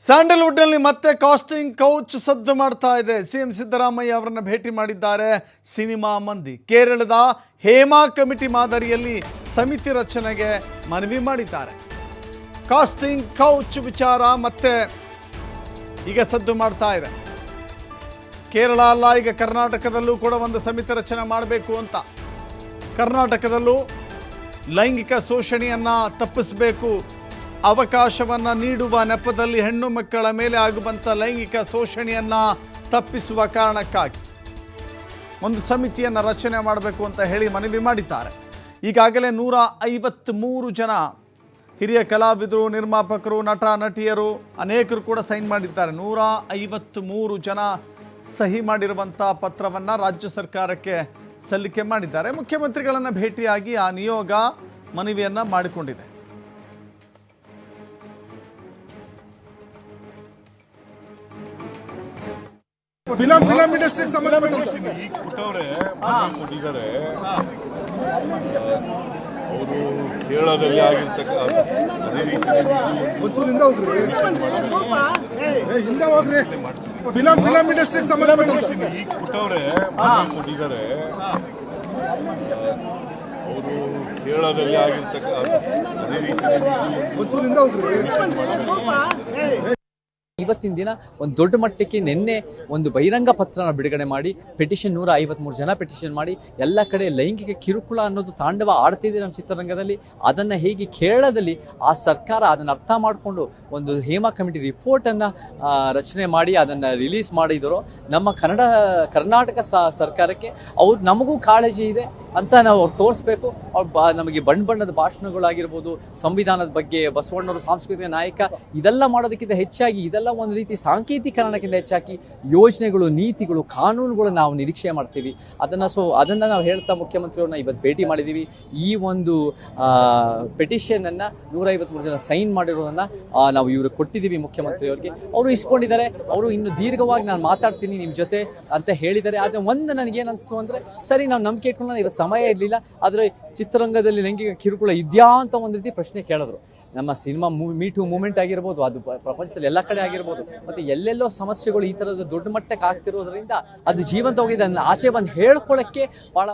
ಸ್ಯಾಂಡಲ್ವುಡ್ನಲ್ಲಿ ಮತ್ತೆ casting couch ಸದ್ದು ಮಾಡ್ತಾ ಇದೆ. ಸಿಎಂ ಸಿದ್ದರಾಮಯ್ಯ ಅವರನ್ನು ಭೇಟಿ ಮಾಡಿದ್ದಾರೆ. ಸಿನಿಮಾ ಮಂದಿ. ಕೇರಳದ ಹೇಮಾ ಕಮಿಟಿ ಮಾದರಿಯಲ್ಲಿ ಸಮಿತಿ ರಚನೆಗೆ ಮನವಿ ಮಾಡಿದ್ದಾರೆ. ಕಾಸ್ಟಿಂಗ್ ಕೌಚ್ ವಿಚಾರ ಮತ್ತೆ ಈಗ ಸದ್ದು ಮಾಡ್ತಾ ಇದೆ. ಕೇರಳ ಅಲ್ಲ, ಈಗ ಕರ್ನಾಟಕದಲ್ಲೂ ಕೂಡ ಒಂದು ಸಮಿತಿ ರಚನೆ ಮಾಡಬೇಕು ಅಂತ. ಕರ್ನಾಟಕದಲ್ಲೂ ಲೈಂಗಿಕ ಶೋಷಣೆಯನ್ನು ತಪ್ಪಿಸಬೇಕು ಅವಕಾಶವನ್ನು ನೀಡುವ ನೆಪದಲ್ಲಿ ಹೆಣ್ಣು ಮಕ್ಕಳ ಮೇಲೆ ಆಗುವಂಥ ಲೈಂಗಿಕ ಶೋಷಣೆಯನ್ನು ತಪ್ಪಿಸುವ ಕಾರಣಕ್ಕಾಗಿ ಒಂದು ಸಮಿತಿಯನ್ನು ರಚನೆ ಮಾಡಬೇಕು ಅಂತ ಹೇಳಿ ಮನವಿ ಮಾಡಿದ್ದಾರೆ. ಈಗಾಗಲೇ ನೂರ ಐವತ್ತ್ಮೂರು ಜನ ಹಿರಿಯ ಕಲಾವಿದರು, ನಿರ್ಮಾಪಕರು, ನಟ, ನಟಿಯರು ಅನೇಕರು ಕೂಡ ಸೈನ್ ಮಾಡಿದ್ದಾರೆ. ನೂರ ಐವತ್ತ್ಮೂರು ಜನ ಸಹಿ ಮಾಡಿರುವಂಥ ಪತ್ರವನ್ನು ರಾಜ್ಯ ಸರ್ಕಾರಕ್ಕೆ ಸಲ್ಲಿಕೆ ಮಾಡಿದ್ದಾರೆ. ಮುಖ್ಯಮಂತ್ರಿಗಳನ್ನು ಭೇಟಿಯಾಗಿ ಆ ನಿಯೋಗ ಮನವಿಯನ್ನು ಮಾಡಿಕೊಂಡಿದೆ. ಫಿಲಂ ಫಿಲಂ ಇಂಡಸ್ಟ್ರಿಗೆ ಸಂಬಂಧಪಟ್ಟಂತ. ಈಗ ಕೊಟ್ಟವ್ರೆ ಕೊಟ್ಟಿದ್ದಾರೆ. ಅವರು ಕೇರಳದಲ್ಲಿ ಆಗಿರ್ತಕ್ಕ ಅದೇ ರೀತಿ ಹಿಂದೆ ಹೋಗ್ರಿ. ಫಿಲಂ ಫಿಲಂ ಇಂಡಸ್ಟ್ರಿಗೆ ಸಂಬಂಧಪಟ್ಟವ್ರೆ ಈಗ ಕೊಟ್ಟವ್ರೆ ಕೊಟ್ಟಿದ್ದಾರೆ. ಅವರು ಕೇರಳದಲ್ಲಿ ಆಗಿರ್ತಕ್ಕ ಅದೇ ರೀತಿ ಹಿಂದೆ ಹೋಗ್ರಿ. ಇವತ್ತಿನ ದಿನ ಒಂದು ದೊಡ್ಡ ಮಟ್ಟಕ್ಕೆ ನಿನ್ನೆ ಒಂದು ಬಹಿರಂಗ ಪತ್ರನ ಬಿಡುಗಡೆ ಮಾಡಿ ಪೆಟಿಷನ್ ನೂರ ಐವತ್ಮೂರು ಜನ ಪೆಟಿಷನ್ ಮಾಡಿ, ಎಲ್ಲ ಕಡೆ ಲೈಂಗಿಕ ಕಿರುಕುಳ ಅನ್ನೋದು ತಾಂಡವ ಆಡ್ತಿದೆ ನಮ್ಮ ಚಿತ್ರರಂಗದಲ್ಲಿ. ಅದನ್ನು ಹೇಗೆ ಕೇರಳದಲ್ಲಿ ಆ ಸರ್ಕಾರ ಅದನ್ನು ಅರ್ಥ ಮಾಡಿಕೊಂಡು ಒಂದು ಹೇಮಾ ಕಮಿಟಿ ರಿಪೋರ್ಟನ್ನು ರಚನೆ ಮಾಡಿ ಅದನ್ನು ರಿಲೀಸ್ ಮಾಡಿದರು, ನಮ್ಮ ಕನ್ನಡ, ಕರ್ನಾಟಕ ಸರ್ಕಾರಕ್ಕೆ, ಅವ್ರು ನಮಗೂ ಕಾಳಜಿ ಇದೆ. ಅಂತ ನಾವು ಅವ್ರು ತೋರಿಸ್ಬೇಕು. ಅವ್ರು ಬ, ನಮಗೆ ಬಣ್ಣ ಬಣ್ಣದ ಭಾಷಣಗಳಾಗಿರ್ಬೋದು, ಸಂವಿಧಾನದ ಬಗ್ಗೆ ಬಸವಣ್ಣವರು ಸಾಂಸ್ಕೃತಿಕ ನಾಯಕ, ಇದೆಲ್ಲ ಮಾಡೋದಕ್ಕಿಂತ ಹೆಚ್ಚಾಗಿ ಇದೆಲ್ಲ ಒಂದು ರೀತಿ ಸಾಂಕೇತೀಕರಣಕ್ಕಿಂತ ಹೆಚ್ಚಾಗಿ ಯೋಜನೆಗಳು, ನೀತಿಗಳು, ಕಾನೂನುಗಳು ನಾವು ನಿರೀಕ್ಷೆ ಮಾಡ್ತೀವಿ. ಅದನ್ನು ಸೊ, ಅದನ್ನು ನಾವು ಹೇಳ್ತಾ ಮುಖ್ಯಮಂತ್ರಿಯವ್ರನ್ನ ಇವತ್ತು ಭೇಟಿ ಮಾಡಿದ್ದೀವಿ ಈ ಒಂದು ಪೆಟಿಷನನ್ನು ನೂರೈವತ್ಮೂರು ಜನ ಸೈನ್ ಮಾಡಿರೋದನ್ನ ನಾವು ಇವ್ರಿಗೆ ಕೊಟ್ಟಿದ್ದೀವಿ ಮುಖ್ಯಮಂತ್ರಿಯವ್ರಿಗೆ. ಅವರು ಇಸ್ಕೊಂಡಿದ್ದಾರೆ. ಅವರು ಇನ್ನು ದೀರ್ಘವಾಗಿ ನಾನು ಮಾತಾಡ್ತೀನಿ ನಿಮ್ಮ ಜೊತೆ ಅಂತ ಹೇಳಿದ್ದಾರೆ. ಆದರೆ ಒಂದು ನನಗೇನು ಅನಿಸ್ತು ಅಂದರೆ, ಸರಿ ನಾವು ನಂಬಿಕೆ ಇಟ್ಕೊಂಡು ಇವತ್ತು ಸಮಯ ಇರಲಿಲ್ಲ, ಆದರೆ ಚಿತ್ರರಂಗದಲ್ಲಿ ಲೈಂಗಿಕ ಕಿರುಕುಳ ಇದೆಯಾ ಅಂತ ಒಂದು ರೀತಿ ಪ್ರಶ್ನೆ ಕೇಳಿದ್ರು. ನಮ್ಮ ಸಿನಿಮಾ ಮೀ ಟು ಮೂಮೆಂಟ್ ಆಗಿರ್ಬೋದು, ಅದು ಪ್ರಪಂಚದಲ್ಲಿ ಎಲ್ಲ ಕಡೆ ಆಗಿರ್ಬೋದು, ಮತ್ತು ಎಲ್ಲೆಲ್ಲೋ ಸಮಸ್ಯೆಗಳು ಈ ಥರದ ದೊಡ್ಡ ಮಟ್ಟಕ್ಕೆ ಆಗ್ತಿರೋದ್ರಿಂದ ಅದು ಜೀವಂತ ಹೋಗಿದೆ ಅದನ್ನ ಆಚೆ ಬಂದು ಹೇಳ್ಕೊಳ್ಳೋಕ್ಕೆ ಭಾಳ